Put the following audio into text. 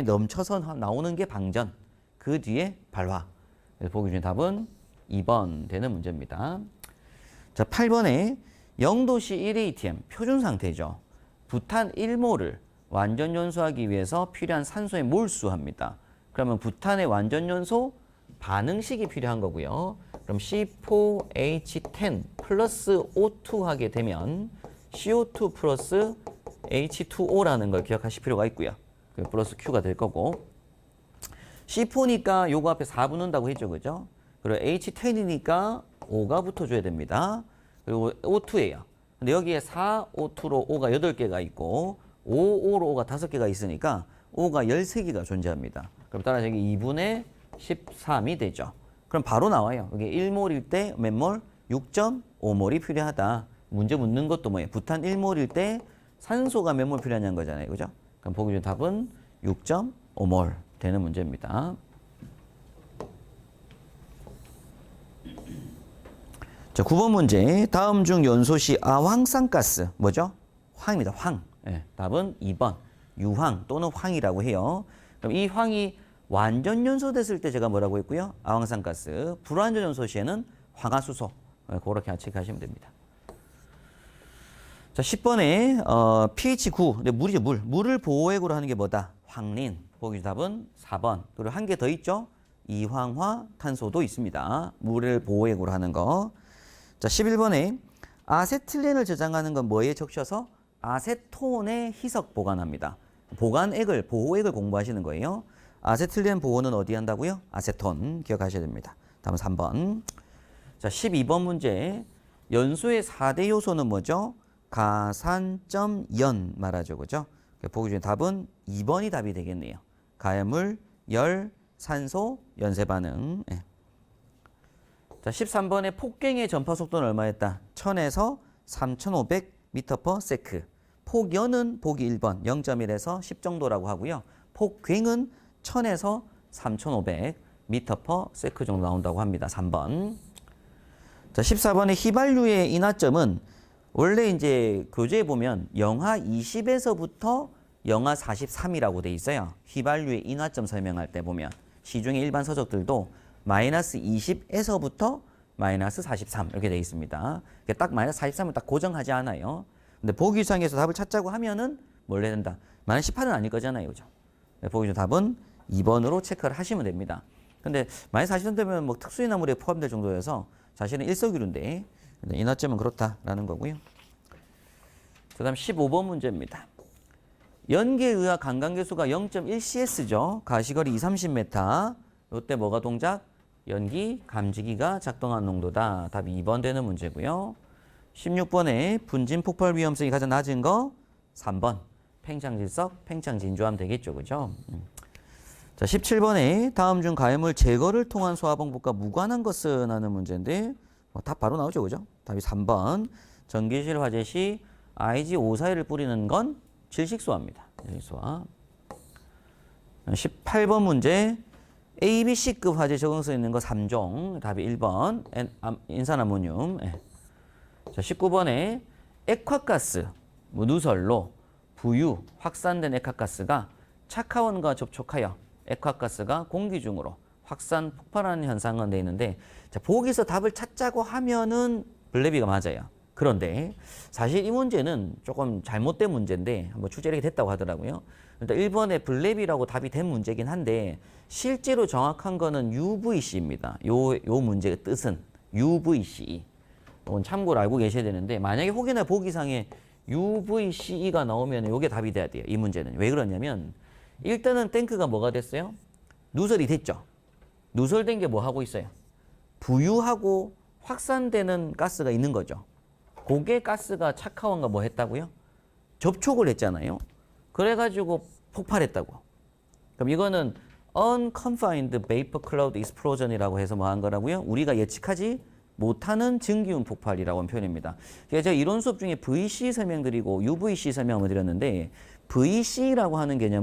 넘쳐서 나오는 게 방전. 그 뒤에 발화. 보기 중에 답은 2번 되는 문제입니다. 자, 8번에 0도시 1atm 표준 상태죠. 부탄 1몰을 완전 연소하기 위해서 필요한 산소의 몰수합니다. 그러면 부탄의 완전 연소 반응식이 필요한 거고요. 그럼 C4H10 플러스 O2 하게 되면 CO2 플러스 H2O라는 걸 기억하실 필요가 있고요. 그 플러스 Q가 될 거고 C4니까 요거 앞에 4 붙는다고 했죠. 그죠? 그리고 H10이니까 5가 붙어줘야 됩니다. 그리고 O2예요. 근데 여기에 4, O2로 O가 8개가 있고 5, 5로 O가 5개가 있으니까 O가 13개가 존재합니다. 그럼 따라서 여기 2분의 13이 되죠. 그럼 바로 나와요. 여기 1몰일 때 몇 몰? 6.5몰이 필요하다. 문제 묻는 것도 뭐예요? 부탄 1몰일 때 산소가 몇 몰 필요하냐는 거잖아요. 그죠? 그럼 보기 중 답은 6.5몰 되는 문제입니다. 자, 9번 문제. 다음 중 연소시 아황산가스 뭐죠? 황입니다. 황. 예, 답은 2번. 유황 또는 황이라고 해요. 그럼 이 황이 완전 연소됐을 때 제가 뭐라고 했고요? 아황산가스. 불완전 연소 시에는 황화수소. 예, 그렇게 체크하시면 됩니다. 자, 10번에 어, pH 9. 근데 물이죠, 물. 물을 보호액으로 하는 게 뭐다? 황린. 보기 답은 4번. 그리고 한 개 더 있죠? 이황화 탄소도 있습니다. 물을 보호액으로 하는 거. 자, 11번에 아세틸렌을 저장하는 건 뭐에 적셔서 아세톤에 희석 보관합니다. 보관액을 보호액을 공부하시는 거예요. 아세틸렌 보호는 어디 한다고요? 아세톤 기억하셔야 됩니다. 다음 3번. 자, 12번 문제. 연소의 4대 요소는 뭐죠? 가산점 연 말하죠. 그죠? 보기 중에 답은 2번이 답이 되겠네요. 가해물, 열, 산소, 연쇄 반응. 예. 자, 13번에 폭갱의 전파 속도는 얼마였다? 1000에서 3500m/s. 폭연은 보기 1번 0.1에서 10 정도라고 하고요. 폭괭은 1000에서 3500m/s 정도 나온다고 합니다. 3번. 자, 14번에 휘발유의 인하점은 원래 이제 교재에 보면 영하 20에서부터 영하 43이라고 돼 있어요. 휘발유의 인하점 설명할 때 보면 시중의 일반 서적들도 마이너스 20에서부터 마이너스 43 이렇게 돼 있습니다. 이게 딱 마이너스 43을 딱 고정하지 않아요. 근데 보기상에서 답을 찾자고 하면은 뭘 해야 된다? 마이너스 18은 아닐 거잖아요. 그죠? 네, 보기상 답은 2번으로 체크를 하시면 됩니다. 근데 마이너스 43 되면 뭐 특수인화물에 포함될 정도여서 사실은 일석이루인데 근데 인하점은 그렇다라는 거고요. 그 다음 15번 문제입니다. 연계의학 강간계수가 0.1CS죠. 가시거리 2, 30m. 이때 뭐가 동작? 연기 감지기가 작동한 농도다. 답이 2번 되는 문제고요. 16번에 분진 폭발 위험성이 가장 낮은 거 3번. 팽창질석, 팽창진주함 되겠죠. 그죠? 음. 자, 17번에 다음 중 가해물 제거를 통한 소화방법과 무관한 것은 하는 문제인데 뭐 답 바로 나오죠. 그죠? 답이 3번. 전기실 화재 시 IG541을 뿌리는 건 질식소화입니다. 질식소화. 18번 문제 A, B, C급 화재 적응성 있는 거 3종. 답이 1번. 엔- 암- 인산아모늄. 예. 자, 19번에 액화가스, 뭐 누설로 부유, 확산된 액화가스가 착화원과 접촉하여 액화가스가 공기 중으로 확산, 폭발하는 현상은 돼 있는데 자, 보기서 답을 찾자고 하면은 블레비가 맞아요. 그런데 사실 이 문제는 조금 잘못된 문제인데 한번 출제 이렇게 됐다고 하더라고요. 일단 1번에 블레비라고 답이 된 문제긴 한데 실제로 정확한 거는 UVC입니다. 요, 요 문제의 뜻은 UVC. 이건 참고로 알고 계셔야 되는데 만약에 혹여나 보기상에 UVC가 나오면 이게 답이 돼야 돼요. 이 문제는. 왜 그러냐면 일단은 탱크가 뭐가 됐어요? 누설이 됐죠. 누설된 게 뭐 하고 있어요? 부유하고 확산되는 가스가 있는 거죠. 고게 가스가 착화원과 뭐 했다고요? 접촉을 했잖아요. 그래가지고 폭발했다고. 그럼 이거는 unconfined vapor cloud explosion이라고 해서 뭐 한 거라고요? 우리가 예측하지 못하는 증기운 폭발이라고 하는 표현입니다. 제가 이론 수업 중에 VC 설명드리고 UVC 설명을 드렸는데 VC라고 하는 개념은